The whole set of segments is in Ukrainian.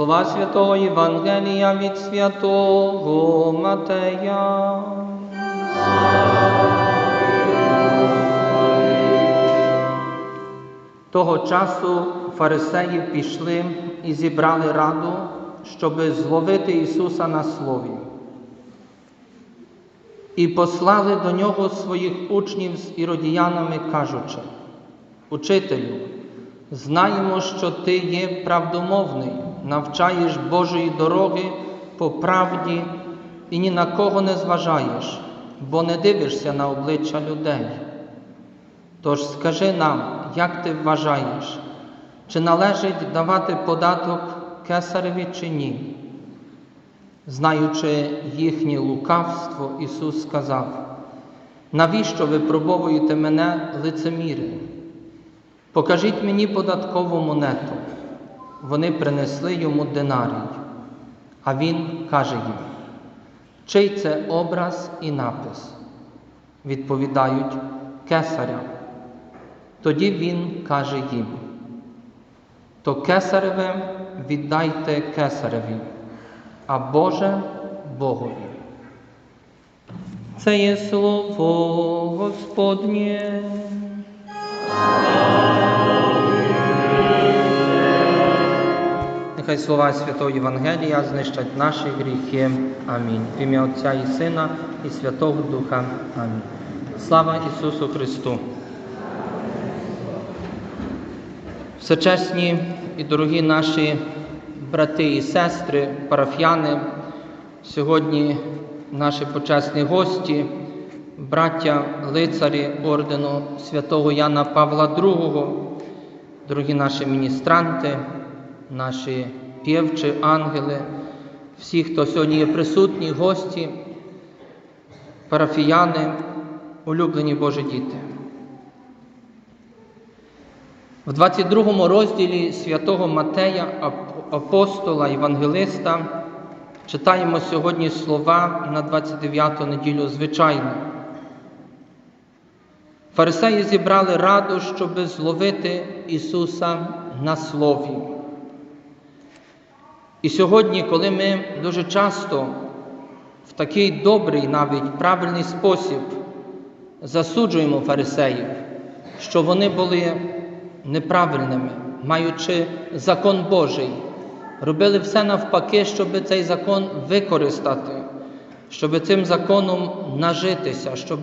Слова святого Євангелія від святого Матея. Того часу фарисеї пішли і зібрали раду, щоби зловити Ісуса на слові. І послали до нього своїх учнів з іродіянами, кажучи, Учителю, знаємо, що ти є правдомовний, навчаєш Божої дороги по правді і ні на кого не зважаєш, бо не дивишся на обличчя людей. Тож скажи нам, як ти вважаєш, чи належить давати податок кесареві чи ні? Знаючи їхнє лукавство, Ісус сказав, навіщо ви пробовуєте мене лицеміри? Покажіть мені податкову монету. Вони принесли йому динарій, а він каже їм, чий це образ і напис? Відповідають кесаря. Тоді він каже їм, то кесареве віддайте кесареві, а Боже Богові. Це є слово Господнє. Нехай слова Святого Євангелія знищать наші гріхи. Амінь. В ім'я Отця і Сина, і Святого Духа. Амінь. Слава Ісусу Христу! Всечесні і дорогі наші брати і сестри, парафіяни, сьогодні наші почесні гості, браття лицарі ордену святого Яна Павла II, дорогі наші міністранти, наші півчі, ангели, всі, хто сьогодні є присутні, гості, парафіяни, улюблені Божі діти. В 22 розділі святого Матея, апостола, Євангелиста, читаємо сьогодні слова на 29 неділю звичайно. Фарисеї зібрали раду, щоб зловити Ісуса на слові. І сьогодні, коли ми дуже часто в такий добрий, навіть правильний спосіб засуджуємо фарисеїв, що вони були неправильними, маючи закон Божий, робили все навпаки, щоб цей закон використати, щоб цим законом нажитися, щоб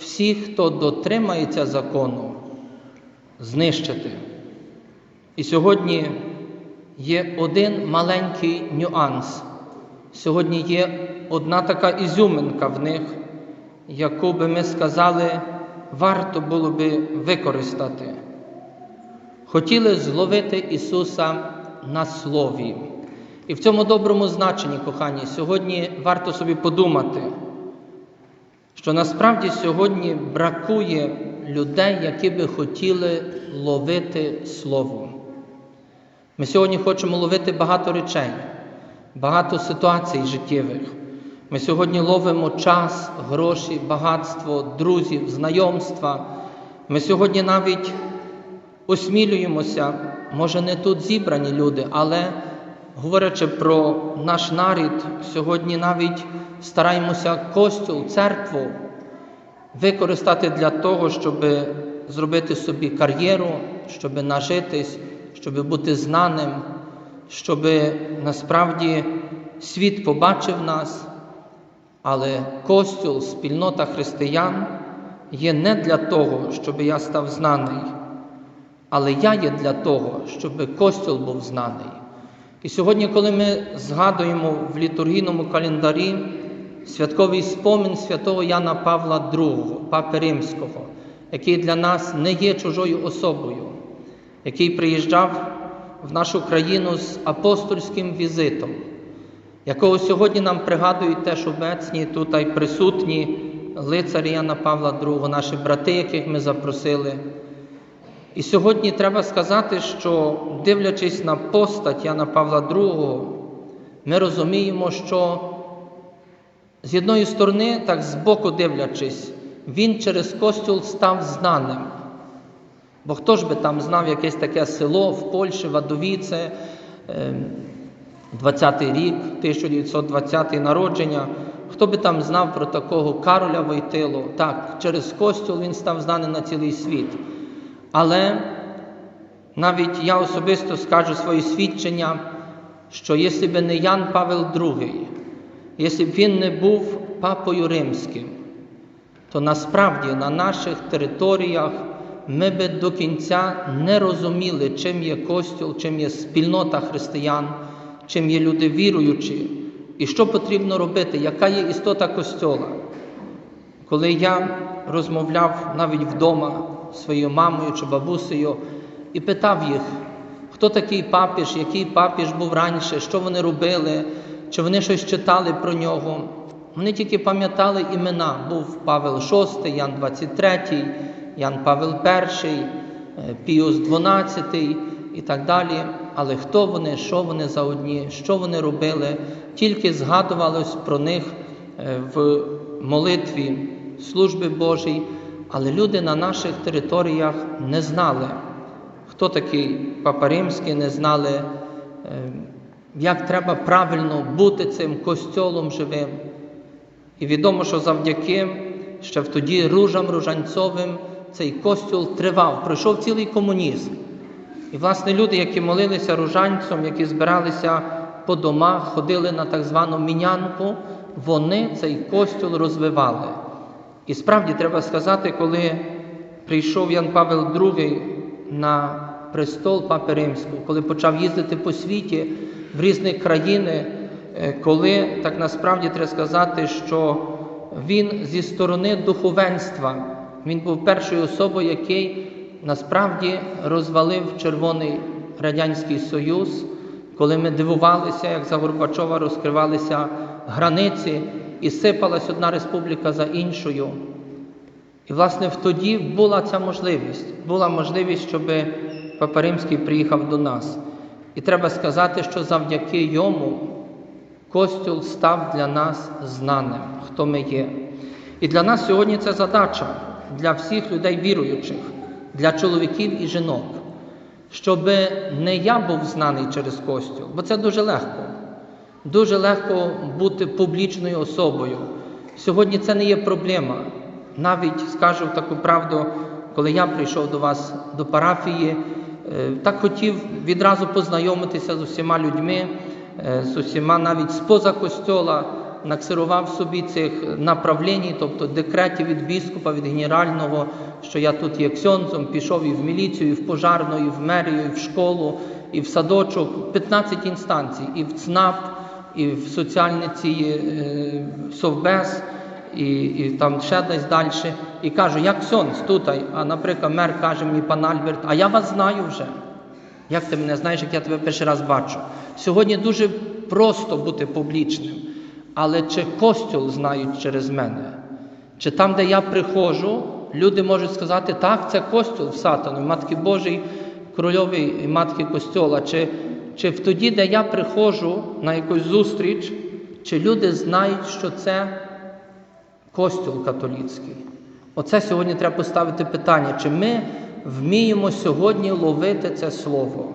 всі, хто дотримається закону, знищити. І сьогодні є один маленький нюанс. Сьогодні є одна така ізюминка в них, яку би ми сказали, варто було би використати. Хотіли зловити Ісуса на слові. І в цьому доброму значенні, кохані, сьогодні варто собі подумати, що насправді сьогодні бракує людей, які би хотіли ловити Слово. Ми сьогодні хочемо ловити багато речей, багато ситуацій життєвих. Ми сьогодні ловимо час, гроші, багатство, друзів, знайомства. Ми сьогодні навіть осмілюємося, може не тут зібрані люди, але говорячи про наш нарід, сьогодні навіть стараємося костюл, церкву використати для того, щоб зробити собі кар'єру, щоб нажитись, щоб бути знаним, щоб насправді світ побачив нас. Але костюл, спільнота християн є не для того, щоб я став знаний, але я є для того, щоб костюл був знаний. І сьогодні, коли ми згадуємо в літургійному календарі святковий спомин святого Яна Павла II, Папи Римського, який для нас не є чужою особою, який приїжджав в нашу країну з апостольським візитом, якого сьогодні нам пригадують теж обецні тут й присутні лицарі Яна Павла II, наші брати, яких ми запросили. І сьогодні треба сказати, що дивлячись на постать Яна Павла II, ми розуміємо, що з одної сторони, так збоку дивлячись, він через костюл став знаним. Бо хто ж би там знав якесь таке село в Польщі, Вадовіце, е, 20-й рік, 1920 й народження. Хто би там знав про такого Кароля Войтило? Так, через костюл він став знаний на цілий світ. Але навіть я особисто скажу своє свідчення, що якщо б не Ян Павел II, якщо б він не був папою римським, то насправді на наших територіях ми би до кінця не розуміли, чим є Костюл, чим є спільнота християн, чим є люди віруючі, і що потрібно робити, яка є істота Костьола. Коли я розмовляв навіть вдома своєю мамою чи бабусею і питав їх, хто такий папіж, який папіж був раніше, що вони робили, чи вони щось читали про нього. Вони тільки пам'ятали імена. Був Павел VI, Ян 23, Ян Павел І, е, Піус XII і так далі. Але хто вони, що вони за одні, що вони робили, тільки згадувалось про них е, в молитві служби Божій, але люди на наших територіях не знали, хто такий Папа Римський, не знали, е, як треба правильно бути цим костьолом живим. І відомо, що завдяки ще в тоді ружам ружанцовим цей костюл тривав, пройшов цілий комунізм. І, власне, люди, які молилися ружанцям, які збиралися по домах, ходили на так звану мінянку, вони цей костюл розвивали. І справді треба сказати, коли прийшов Ян Павел II на престол Папи Римського, коли почав їздити по світі в різні країни, е, коли так насправді треба сказати, що він зі сторони духовенства, він був першою особою, який насправді розвалив Червоний Радянський Союз, коли ми дивувалися, як за Горбачова розкривалися границі і сипалась одна республіка за іншою. І, власне, тоді була ця можливість, була можливість, щоб Папа Римський приїхав до нас. І треба сказати, що завдяки йому Костюл став для нас знаним, хто ми є. І для нас сьогодні це задача для всіх людей віруючих, для чоловіків і жінок, щоб не я був знаний через Костюл, бо це дуже легко. Дуже легко бути публічною особою. Сьогодні це не є проблема. Навіть скажу таку правду, коли я прийшов до вас до парафії, е, так хотів відразу познайомитися з усіма людьми, е, з усіма навіть споза костьола, наксирував собі цих направлень, тобто декретів від біскупа, від генерального, що я тут є ксьонзом, пішов і в міліцію, і в пожарну, і в мерію, і в школу, і в садочок, 15 інстанцій, і в ЦНАП, і в соціальні ці е, совбез, і, і там ще десь далі. І кажу, як ксьонз тут, а наприклад, мер каже мені, пан Альберт, а я вас знаю вже. Як ти мене знаєш, як я тебе перший раз бачу? Сьогодні дуже просто бути публічним, але чи костюл знають через мене? Чи там, де я приходжу, люди можуть сказати, так, це костюл в сатану, Матки Божій, Корольовій і Матки Костьола. Чи, чи в тоді, де я приходжу на якусь зустріч, чи люди знають, що це костюл католицький? Оце сьогодні треба поставити питання, чи ми вміємо сьогодні ловити це слово.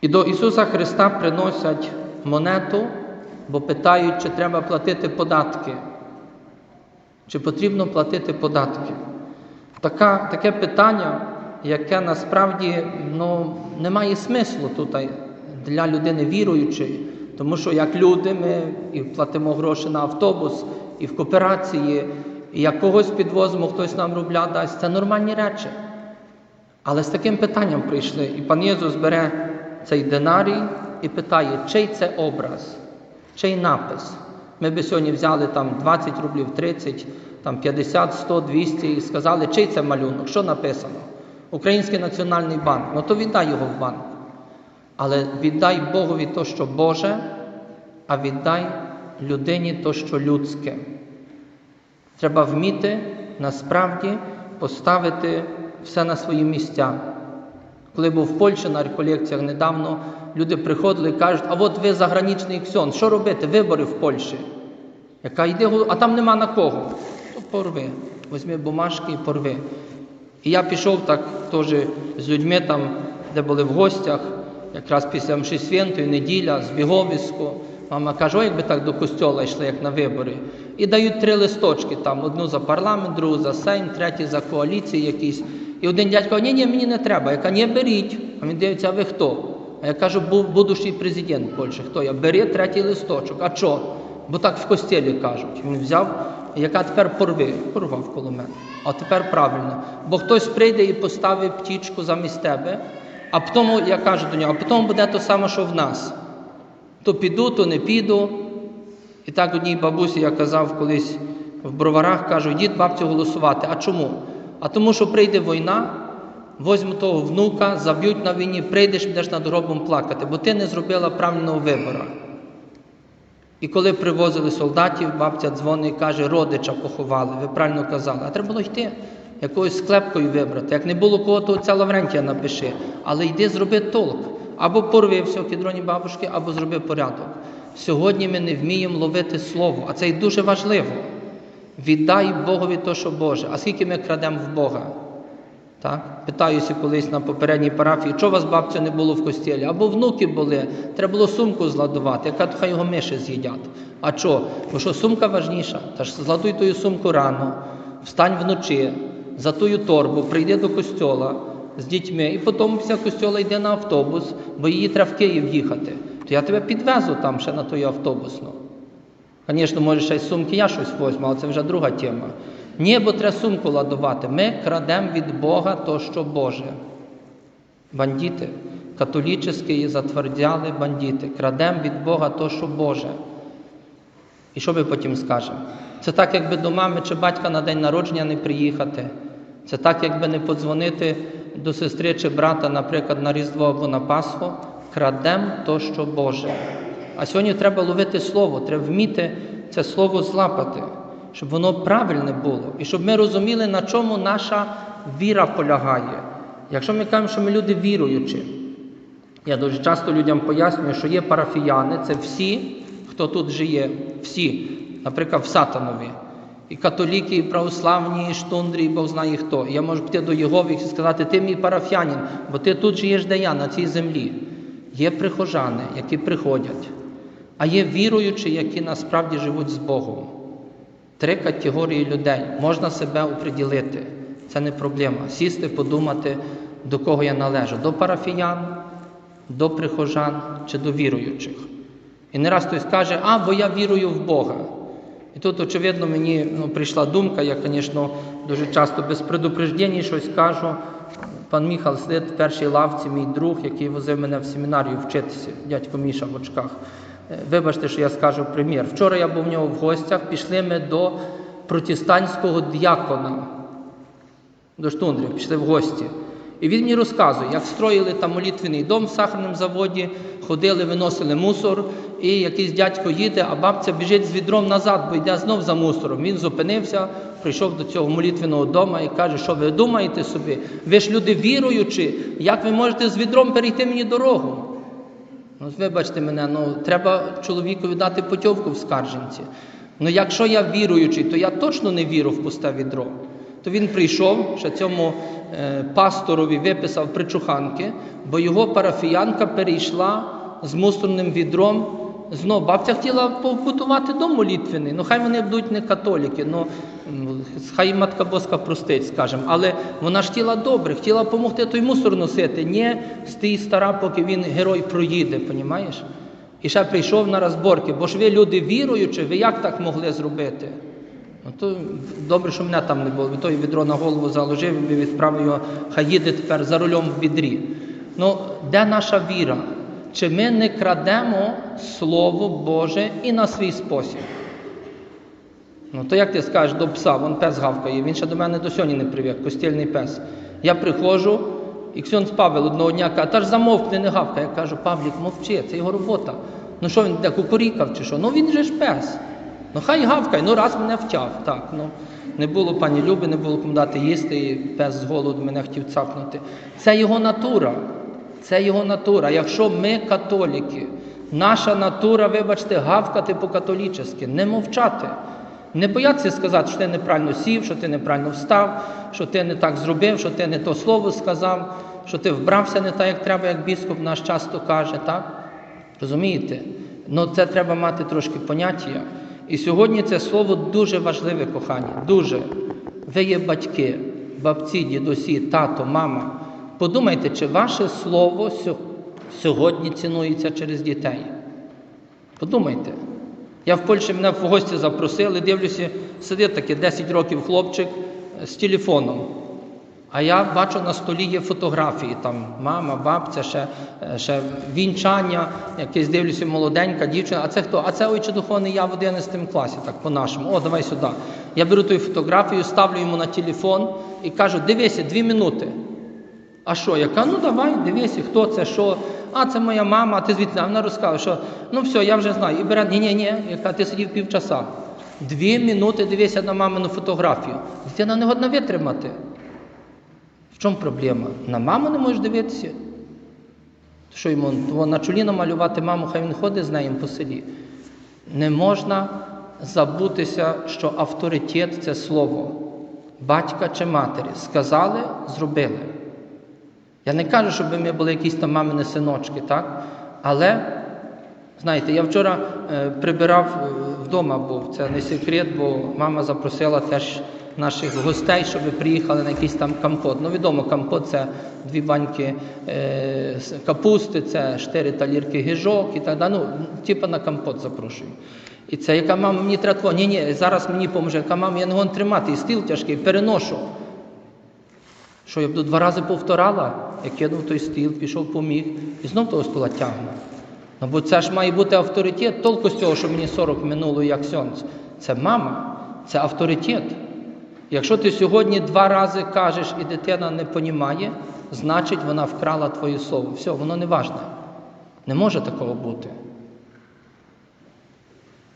І до Ісуса Христа приносять монету, бо питають, чи треба платити податки, чи потрібно платити податки. Така, таке питання, яке насправді ну, не має смислу тут для людини віруючої, тому що як люди ми і платимо гроші на автобус, і в кооперації, і як когось підвозимо, хтось нам рубля дасть, це нормальні речі. Але з таким питанням прийшли, і пан Єсус бере цей динарій і питає, чий це образ, чий напис. Ми би сьогодні взяли там 20 рублів, 30, там 50, 100, 200 і сказали, чий це малюнок, що написано? Український національний банк. Ну то віддай його в банк. Але віддай Богові то, що Боже, а віддай людині то, що людське. Треба вміти насправді поставити все на свої місця. Коли був в Польщі на реколекціях недавно, люди приходили і кажуть, а от ви заграничний ксьон, що робити? Вибори в Польщі. Яка йде, а там нема на кого. порви. Візьми бумажки і порви. І я пішов так теж з людьми там, де були в гостях, якраз після Мші Святої, неділя, збіговисько. Мама каже, ой, якби так до костьола йшли, як на вибори. І дають три листочки, там одну за парламент, другу за Сейм, третю за коаліції якісь. І один дядько ні, ні, мені не треба. Я кажу, ні, беріть. А він дивиться, а ви хто? А я кажу, «Бу- будущий президент Польщі. Хто я? Бери третій листочок. А що? Бо так в костілі кажуть. Він взяв, яка тепер порви, порвав коло мене. А тепер правильно. Бо хтось прийде і поставить птічку замість тебе, а потім, я кажу до нього, а потім буде те саме, що в нас. То піду, то не піду. І так одній бабусі я казав колись в броварах, кажу, йдіть бабцю голосувати. А чому? А тому, що прийде війна, возьму того внука, заб'ють на війні, прийдеш, будеш над гробом плакати, бо ти не зробила правильного вибору. І коли привозили солдатів, бабця дзвонить і каже, родича поховали, ви правильно казали. А треба було йти, якоюсь склепкою вибрати. Як не було кого, то ця Лаврентія напиши. Але йди зроби толк. Або порви все кідроні бабушки, або зроби порядок. Сьогодні ми не вміємо ловити слово, а це й дуже важливо. Віддай Богові то, що Боже. А скільки ми крадемо в Бога? Так? Питаюся колись на попередній парафії, у вас бабця не було в костілі? Або внуки були, треба було сумку зладувати, яка хай його миші з'їдять. А що? Бо що сумка важніша? Та ж зладуй тою сумку рано, встань вночі, за тою торбу, прийди до костьола з дітьми, і потім після костьола йде на автобус, бо її треба в Київ їхати. То я тебе підвезу там ще на той автобусну. Звісно, може, ще й сумки я щось возьму, але це вже друга тема. Ні, бо треба сумку ладувати. Ми крадемо від Бога то, що Боже. Бандити, католічні затвердяли бандити. Крадемо від Бога то, що Боже. І що ми потім скажемо? Це так, якби до мами чи батька на день народження не приїхати. Це так, якби не подзвонити до сестри чи брата, наприклад, на Різдво або на Пасху. Крадемо то, що Боже. А сьогодні треба ловити слово, треба вміти це слово злапати, щоб воно правильне було. І щоб ми розуміли, на чому наша віра полягає. Якщо ми кажемо, що ми люди віруючі, я дуже часто людям пояснюю, що є парафіяни, це всі, хто тут живе, всі, наприклад, в Сатанові. І католіки, і православні, і штундрі, і Бог знає хто. І я можу піти до Єгови і сказати, ти мій парафіянин, бо ти тут живеш, де я, на цій землі. Є прихожани, які приходять, а є віруючі, які насправді живуть з Богом. Три категорії людей можна себе оприділити. Це не проблема. Сісти, подумати, до кого я належу: до парафіян, до прихожан чи до віруючих. І не раз хтось каже, а, бо я вірую в Бога. І тут, очевидно, мені ну, прийшла думка, я, звісно, дуже часто без предупреждень щось кажу. Пан Міхал сидить в першій лавці, мій друг, який возив мене в семінарію вчитися, дядько Міша в очках. Е, Вибачте, що я скажу примір. Вчора я був в нього в гостях, пішли ми до протестантського діакона, до Штундрів, пішли в гості. І він мені розказує, як строїли там молитвений дом в сахарному заводі, ходили, виносили мусор, і якийсь дядько їде, а бабця біжить з відром назад, бо йде знов за мусором. Він зупинився, прийшов до цього молитвеного дому і каже, що ви думаєте собі? Ви ж люди віруючі, як ви можете з відром перейти мені дорогу? Ну, вибачте мене, ну треба чоловікові дати путівку в скарженці. Ну, якщо я віруючий, то я точно не віру в пусте відро. То він прийшов, ще цьому е, пасторові виписав причуханки, бо його парафіянка перейшла з мусорним відром. Знов бабця хотіла побудувати дом молитвений. Ну хай вони будуть не католіки, ну хай матка Боска простить, скажемо. Але вона ж хотіла добре, хотіла допомогти той мусор носити. Ні, стій стара, поки він герой проїде, понімаєш? І ще прийшов на розборки, бо ж ви люди віруючі, ви як так могли зробити? Ну то добре, що мене там не було. Від той відро на голову заложив і відправив його, хай їде тепер за рулем в відрі. Ну, де наша віра? Чи ми не крадемо Слово Боже і на свій спосіб? Ну, то як ти скажеш до пса, вон пес гавкає, він ще до мене до сьогодні не привик, постільний пес. Я приходжу, і Ксьонц Павел одного дня каже, та ж замовкни, не гавкає. Я кажу, Павлік, мовчи, це його робота. Ну що він де кукурікав чи що? Ну він же ж пес. Ну хай гавкає, ну раз мене втяв. Так, ну не було пані Люби, не було кому дати їсти, і пес з голоду мене хотів цапнути. Це його натура. Це його натура. Якщо ми католіки, наша натура, вибачте, гавкати по-католічески, не мовчати. Не боятися сказати, що ти неправильно сів, що ти неправильно встав, що ти не так зробив, що ти не то слово сказав, що ти вбрався не так, як треба, як біскуп наш часто каже, так? Розумієте? Ну це треба мати трошки поняття. І сьогодні це слово дуже важливе, кохані, дуже. Ви є батьки, бабці, дідусі, тато, мама. Подумайте, чи ваше слово сьогодні цінується через дітей. Подумайте. Я в Польщі мене в гості запросили, дивлюся, сидить таке 10 років хлопчик е, з телефоном. А я бачу на столі є фотографії, там мама, бабця, ще, е, ще вінчання, якесь дивлюся, молоденька дівчина. А це хто? А це ойче духовний я в 11 класі, так по-нашому. О, давай сюди. Я беру ту фотографію, ставлю йому на телефон і кажу, дивися, дві минути. А що? Я кажу, ну давай, дивися, хто це, що. А, це моя мама, а ти звідти. А вона розказала, що ну все, я вже знаю. І бере, ні, ні, ні, яка ти сидів півчаса. Дві минути дивися на мамину фотографію. Дитина не годна витримати. В чому проблема? На маму не можеш дивитися? Що йому на чолі намалювати маму, хай він ходить з нею по селі. Не можна забутися, що авторитет це слово. Батька чи матері. Сказали, зробили. Я не кажу, щоб ми були якісь там мамини синочки, так? Але, знаєте, я вчора е, прибирав е, вдома був, це не секрет, бо мама запросила теж наших гостей, щоб приїхали на якийсь там компот. Ну, відомо, компот це дві баньки е, капусти, це чотири талірки гіжок і так далі. Ну, типу на компот запрошую. І це яка мама, мені треба. Ні, ні, зараз мені поможе. Яка мама, я не гон тримати, і стіл тяжкий, переношу. Що я буду два рази повторала, я кинув той стіл, пішов, поміг і знов того стола тягну. Ну бо це ж має бути авторитет, толку з цього, що мені 40 минуло як сьонц. Це мама, це авторитет. Якщо ти сьогодні два рази кажеш і дитина не понімає, значить вона вкрала твоє слово. Все, воно не важне. Не може такого бути.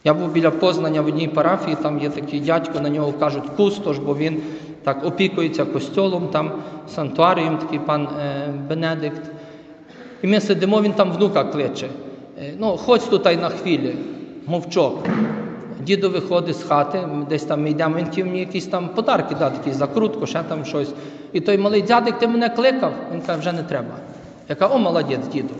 Я був біля Познання в одній парафії, там є такий дядько, на нього кажуть кустош, бо він так опікується костьолом, там сантуарієм, такий пан е, Бенедикт. І ми сидимо, він там внука кличе. Е, ну, ходь тут на хвилі, мовчок. Дідо виходить з хати, десь там ми йдемо, він мені якісь там подарки дати, якісь закрутку, ще там щось. І той малий дядик, ти мене кликав? Він каже, вже не треба. Я кажу, о, молодець, діду.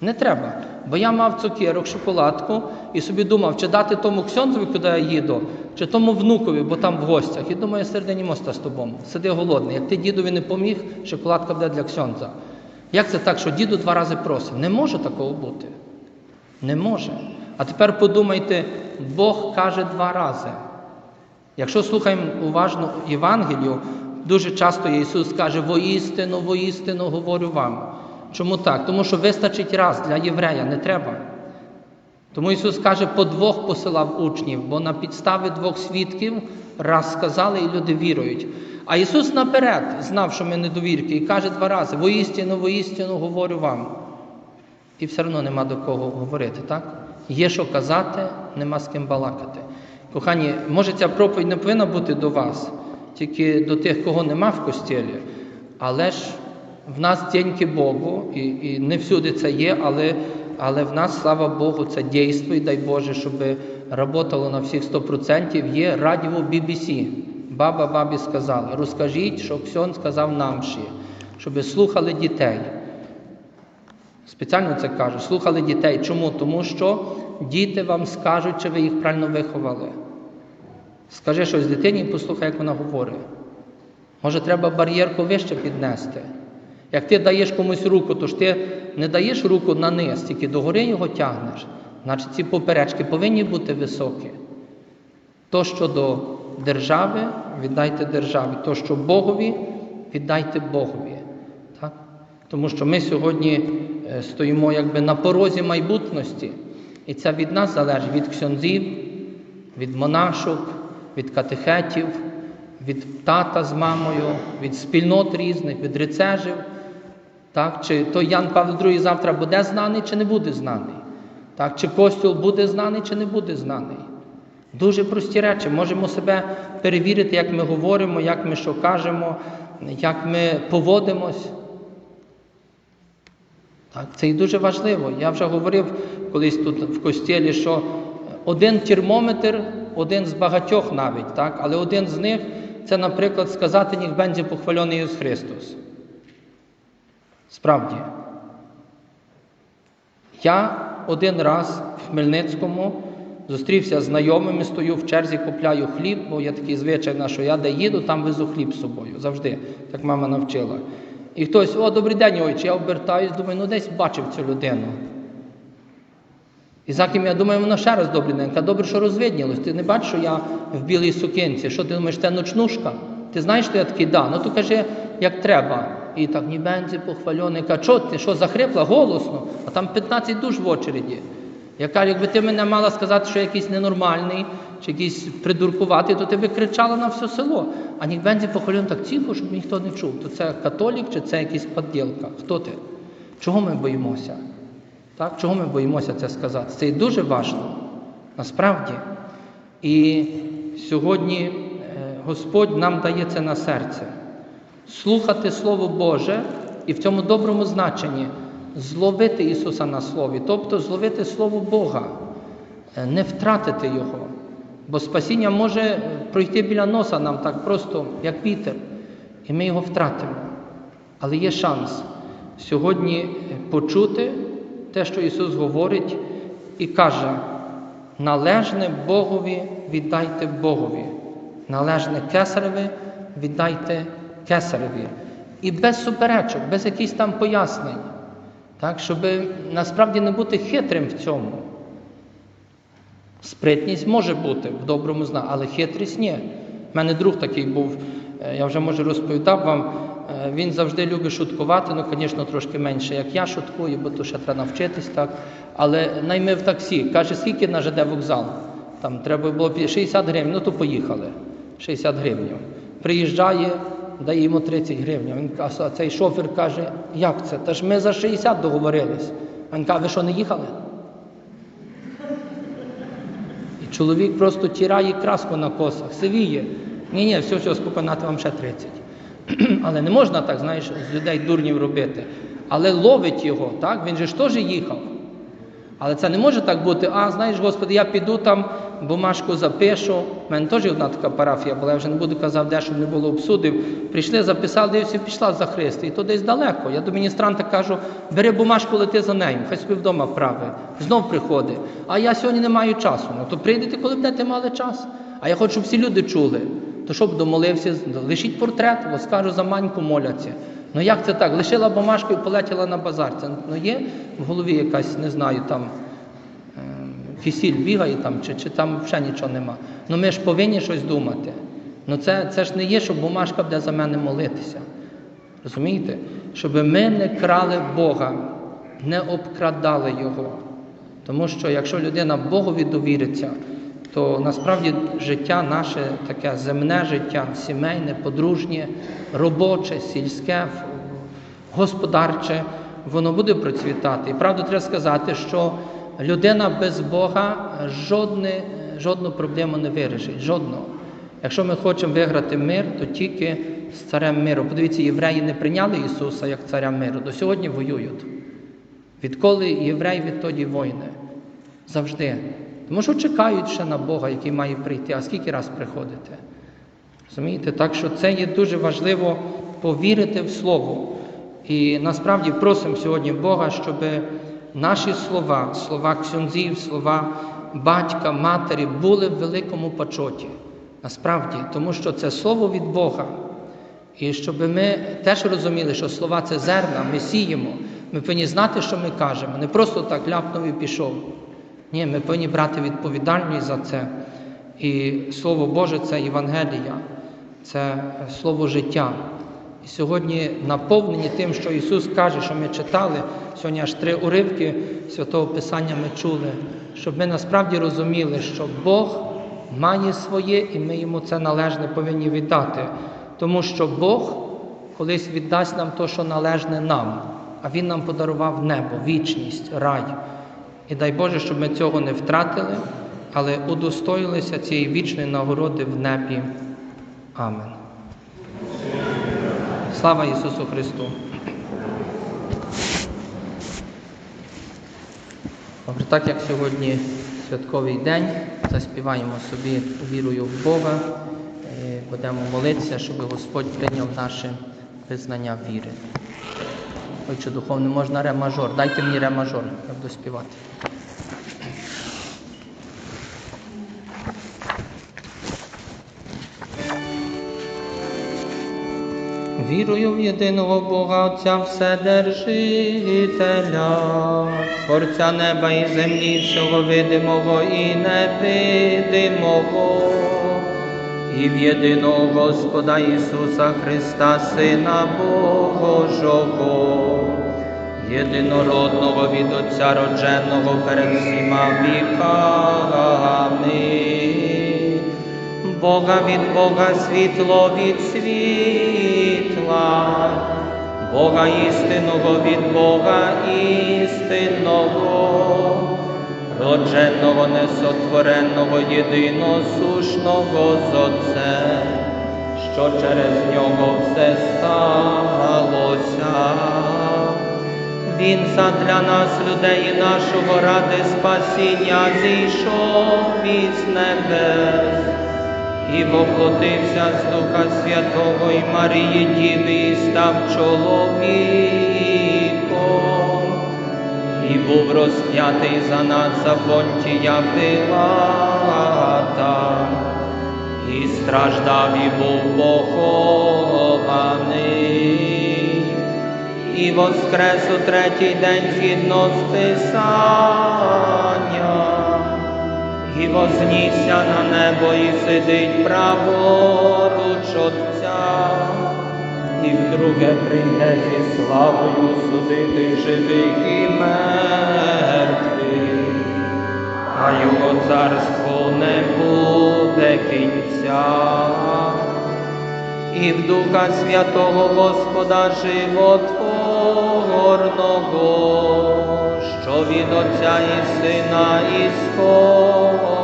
Не треба. Бо я мав цукерок, шоколадку і собі думав, чи дати тому ксьонзові, куди я їду, чи тому внукові, бо там в гостях. І думаю, середині моста з тобою. Сиди голодний. Як ти дідові не поміг, шоколадка буде для ксьонза. Як це так, що діду два рази просив? Не може такого бути. Не може. А тепер подумайте, Бог каже два рази. Якщо слухаємо уважно Євангелію, дуже часто Ісус каже, воістину, воістину говорю вам. Чому так? Тому що вистачить раз для єврея, не треба. Тому Ісус каже, по двох посилав учнів, бо на підставі двох свідків раз сказали, і люди вірують. А Ісус наперед знав, що ми недовірки, і каже два рази: воістину, воістину говорю вам. І все одно нема до кого говорити, так? Є що казати, нема з ким балакати. Кохані, може ця проповідь не повинна бути до вас, тільки до тих, кого нема в костілі, але ж в нас дякувати Богу, і, і не всюди це є, але, але в нас, слава Богу, це дійство, і дай Боже, щоб працювало на всіх 100%. Є радіо BBC. Баба бабі сказала, розкажіть, що Ксьон сказав нам ще, щоб слухали дітей. Спеціально це кажу, слухали дітей. Чому? Тому що діти вам скажуть, чи ви їх правильно виховали. Скажи щось дитині і послухай, як вона говорить. Може, треба бар'єрку вище піднести. Як ти даєш комусь руку, то ж ти не даєш руку на низ, тільки догори його тягнеш. Значить, ці поперечки повинні бути високі. То, що до держави, віддайте державі. То, що Богові, віддайте Богові. Так? Тому що ми сьогодні е, стоїмо якби на порозі майбутності. І це від нас залежить від ксьонзів, від монашок, від катехетів, від тата з мамою, від спільнот різних, від рецежів. Так? Чи той Ян Павло II завтра буде знаний, чи не буде знаний? Так? Чи костюл буде знаний, чи не буде знаний? Дуже прості речі. Можемо себе перевірити, як ми говоримо, як ми що кажемо, як ми поводимось. Так, це і дуже важливо. Я вже говорив колись тут в костілі, що один термометр один з багатьох навіть, так? але один з них це, наприклад, сказати «Ніх бензі похвалений Ісус Христос. Справді. Я один раз в Хмельницькому зустрівся з знайомими, стою в черзі, купляю хліб, бо є такий звичай, що я де їду, там везу хліб з собою. Завжди, так мама навчила. І хтось, о, добрий день, ойче, я обертаюсь, думаю, ну десь бачив цю людину. І за ким я думаю, воно ще раз добрий день. Добре, що розвиднілось. Ти не бачиш, що я в білій сукінці. Що ти думаєш, це ночнушка? Ти знаєш, що я такий, да. Ну то кажи, як треба. І так, ні бензі похвальоний. Каже, що ти, що захрипла голосно, а там 15 душ в очереді. Я кажу, якби ти мене мала сказати, що я якийсь ненормальний, чи якийсь придуркуватий, то ти би кричала на все село. А ні бензі похвальоний так тихо, щоб ніхто не чув. То це католік чи це якийсь подділка? Хто ти? Чого ми боїмося? Так? Чого ми боїмося це сказати? Це і дуже важливо, насправді. І сьогодні е, Господь нам дає це на серце. Слухати Слово Боже і в цьому доброму значенні зловити Ісуса на Слові, тобто зловити Слово Бога, е, не втратити Його. Бо спасіння може пройти біля носа нам так просто, як вітер, і ми його втратимо. Але є шанс сьогодні почути те, що Ісус говорить, і каже: належне Богові віддайте Богові, належне кесареві віддайте кесареві. І без суперечок, без якихось там пояснень, так, щоб насправді не бути хитрим в цьому. Спритність може бути в доброму зна, але хитрість ні. У мене друг такий був, я вже може розповідав вам, він завжди любить шуткувати, ну, звісно, трошки менше, як я шуткую, бо то ще треба навчитись так. Але найми в таксі, каже, скільки на ЖД вокзал? Там треба було 60 гривень, ну то поїхали. 60 гривень. Приїжджає, дає йому 30 гривень. Він а цей шофер каже, як це? Та ж ми за 60 договорились. Він каже, ви що не їхали? І чоловік просто тірає краску на косах, сивіє. Ні, ні, все, все, споконати вам ще 30. Але не можна так, знаєш, з людей дурнів робити. Але ловить його, так? Він же ж теж їхав. Але це не може так бути, а знаєш, Господи, я піду там, бумажку запишу. У мене теж одна така парафія була, я вже не буду казав, де щоб не було обсудив. Прийшли, записали, дивився, пішла за Христа. І то десь далеко. Я до міністранта кажу, бери бумажку, лети за нею, хай собі вдома вправи. Знов приходить. А я сьогодні не маю часу. Ну то прийдете, коли будете мали час. А я хочу, щоб всі люди чули. То щоб домолився, лишіть портрет, скажу, за маньку моляться. Ну як це так? Лишила бумажку і полетіла на базар. Це ну, є в голові якась, не знаю, там е, кисіль бігає там, чи, чи там взагалі нічого нема. Ну ми ж повинні щось думати. Ну це, це ж не є, щоб бумажка буде за мене молитися. Розумієте? Щоб ми не крали Бога, не обкрадали Його. Тому що якщо людина Богові довіриться, то насправді життя наше таке земне життя, сімейне, подружнє, робоче, сільське, господарче, воно буде процвітати. І правду треба сказати, що людина без Бога жодне, жодну проблему не вирішить. Жодну. Якщо ми хочемо виграти мир, то тільки з царем миру. Подивіться, євреї не прийняли Ісуса як царя миру, до сьогодні воюють. Відколи євреї відтоді воїни? Завжди. Тому що чекають ще на Бога, який має прийти, а скільки раз приходити. Розумієте? Так що це є дуже важливо повірити в Слово. І насправді просимо сьогодні Бога, щоб наші слова, слова ксюнзів, слова батька, матері були в великому почоті. Насправді, тому що це слово від Бога. І щоб ми теж розуміли, що слова це зерна, ми сіємо. Ми повинні знати, що ми кажемо. Не просто так ляпнув і пішов. Ні, ми повинні брати відповідальність за це. І Слово Боже це Євангелія, це слово життя. І сьогодні наповнені тим, що Ісус каже, що ми читали, сьогодні аж три уривки Святого Писання ми чули, щоб ми насправді розуміли, що Бог має своє, і ми йому це належне повинні віддати. Тому що Бог колись віддасть нам те, що належне нам, а Він нам подарував небо, вічність, рай. І дай Боже, щоб ми цього не втратили, але удостоїлися цієї вічної нагороди в небі. Амен. Слава Ісусу Христу! Добре, так як сьогодні святковий день. Заспіваємо собі вірою в Бога. Е, Будемо молитися, щоб Господь прийняв наше визнання віри. Ой, чи духовне можна ре мажор. Дайте мені ре мажор, я буду співати. Вірую в єдиного Бога Отця Вседержителя, Творця неба і землі, всього видимого і невидимого, і в єдиного Господа Ісуса Христа, Сина Божого, єдинородного від Отця родженого перед всіма віками. Бога від Бога, світло від світла, Бога істинного від Бога істинного, родженого, несотвореного, єдиносушного з Отцем, що через нього все сталося. Він задля нас, людей і нашого ради спасіння, зійшов із небес і воплотився з Духа Святого і Марії Діви і став чоловіком, і був розп'ятий за нас за понтія Пилата, і страждав, і був похований, і воскрес у третій день згідно з Писанням. І вознісся на небо, і сидить праворуч Отця, і вдруге прийде зі славою судити живих і мертвих, а його царству не буде кінця. І в Духа Святого Господа животворного, що від Отця і Сина ісходить,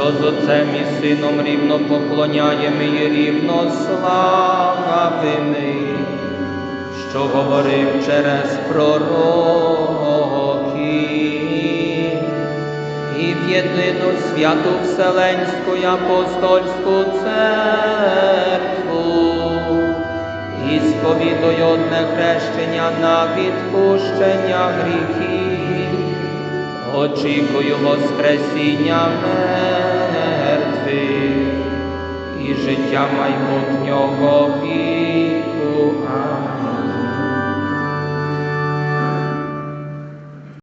що з Отцем і Сином рівно поклоняємо і рівно славими, що говорив через пророків, і в єдину святу Вселенську і апостольську церкву, і сповідую одне хрещення на відпущення гріхів, очікую Воскресіння мертвих і життя майбутнього віку. Амінь.